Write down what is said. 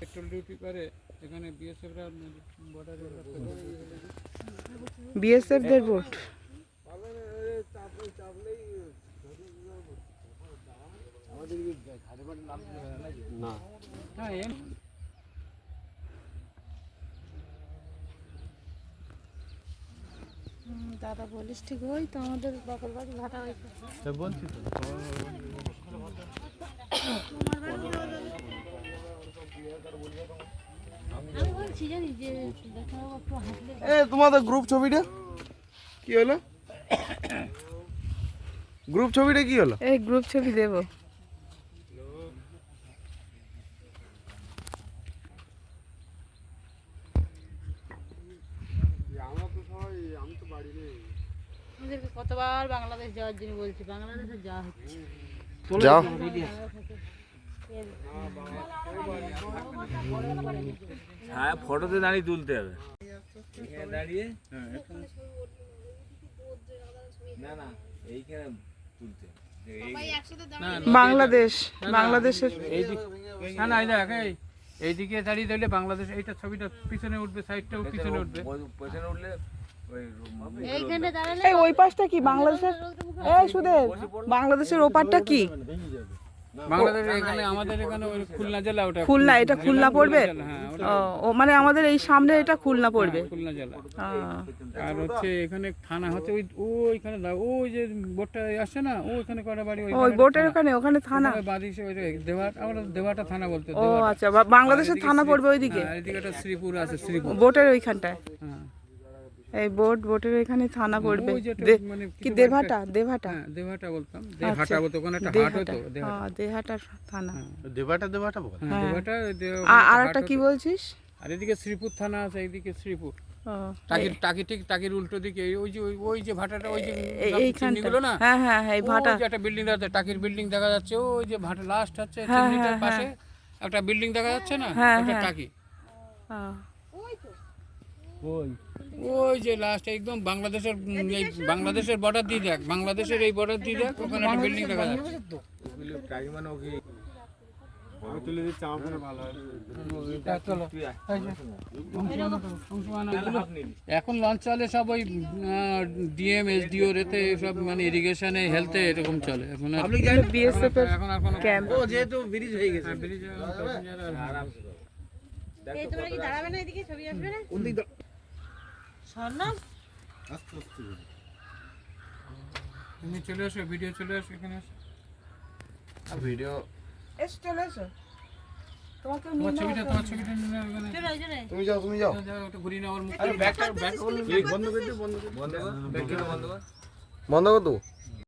Petrol duty করে এখানে বিএসএফরা বর্ডারে বিএসএফ দের ভোট। হ্যাঁ এম দাদা বলিস ঠিক ওই তো আমাদের বাপের বাড়ি ভাড়া হয়েছে। বলছি তো। আমি বলছি এ তোমাদের গ্রুপ ছবিটা? কি হলো? গ্রুপ ছবিটা কি হলো? এই গ্রুপ ছবি দেব। কতবার বাংলাদেশ যাওয়ার জন্য বলছি? বাংলাদেশে যাওয়া হচ্ছে। যাও। হ্যাঁ ফটোতে দাঁড়িয়ে তুলতে হবে। দাঁড়িয়ে? না না এইখানে তুলতে বাংলাদেশ বাংলাদেশের না না এই এইদিকে দাঁড়িয়ে দিলে বাংলাদেশ এইটা ছবিটা পিছনে উঠবে সাইডটা পিছনে উঠবে। পেছনে উঠলে ওই এই ওই পাশটা কি বাংলাদেশের? এই বাংলাদেশের ওপারটা কি? বাংলাদেশ এখানে আমাদের এখানে ওই খুলনা জেলা ওটা খুলনা এটা খুলনা পড়বে? হ্যাঁ ও, মানে আমাদের এই সামনে এটা খুলনা পড়বে। খুলনা জেলা। আর হচ্ছে এখানে থানা হচ্ছে ওই ওইখানে ওই যে বোটটা আসছে না ওইখানে কটা বাড়ি ওই বোটের ওখানে ওখানে থানা। বাদিসে ওই আমরা দেওয়াটা থানা বলতে ও আচ্ছা বাংলাদেশের থানা পড়বে ওইদিকে? হ্যাঁ এদিকে একটা শ্রীপুর আছে শ্রীপুর। বোটের ওইখানটায়। হ্যাঁ। এই বোট বোটের ওইখানে থানা পড়বে ওই মানে কি দেভাটা? দেভাটা? হ্যাঁ বলতাম। দেহাটা বলতো ওখানে একটা হাট হতো দেহাটা হ্যাঁ থানা। দেবাটা দেবাটা বল। হ্যাঁ আ- আর একটা কি বলছিস? আর এদিকে শ্রীপুর থানা আছে এইদিকে শ্রীপুর। টাকির টাকি ঠিক টাকির উল্টো দিকে ওই যে ওই- ওই যে ভাটাটা ওই যে চিমনিগুলো না? হ্যাঁ হ্যাঁ হ্যাঁ এই ভাটা। একটা বিল্ডিং আছে টাকির বিল্ডিং দেখা যাচ্ছে ওই যে ভাটা লাস্ট হচ্ছে হ্যাঁ, চিমনিটার হ্যাঁ, পাশে একটা বিল্ডিং দেখা যাচ্ছে না? হ্যাঁ, ওটা হ্যাঁ। টাকি। আহ, ওই যে লাস্ট একদম বাংলাদেশের এই বাংলাদেশের বর্ডার দিয়ে দেখ বাংলাদেশের এই বর্ডার দিয়ে দেখ ওখানে একটা বিল্ডিং দেখা যাচ্ছে। এখন লঞ্চ চলে সব ওই ডিএম এসডিও রেতে সব মানে ইরিগেশনে হেলথে এরকম চলে। এখন আর বিএসএফ এর এখন আর কোনো ক্যাম্প যেহেতু ব্রিজ হয়ে গেছে। হ্যাঁ, ব্রিজে প্যাসেঞ্জার আর তুমি চলে আসো ভিডিও চলে আসো এখানে আসো। ভিডিও এসো চলে এসো। তোমাকে তোমার ছবিটা তোমার ছবিটা নিয়ে নাও এখানে। তুমি যাও তুমি যাও। যাও, ওটা ঘুরিয়ে নাও ওর মুখ। বন্ধ করে দিও বন্ধ করে। বন্ধ কর ব্যাগটা বন্ধ কর। বন্ধ কর দেবো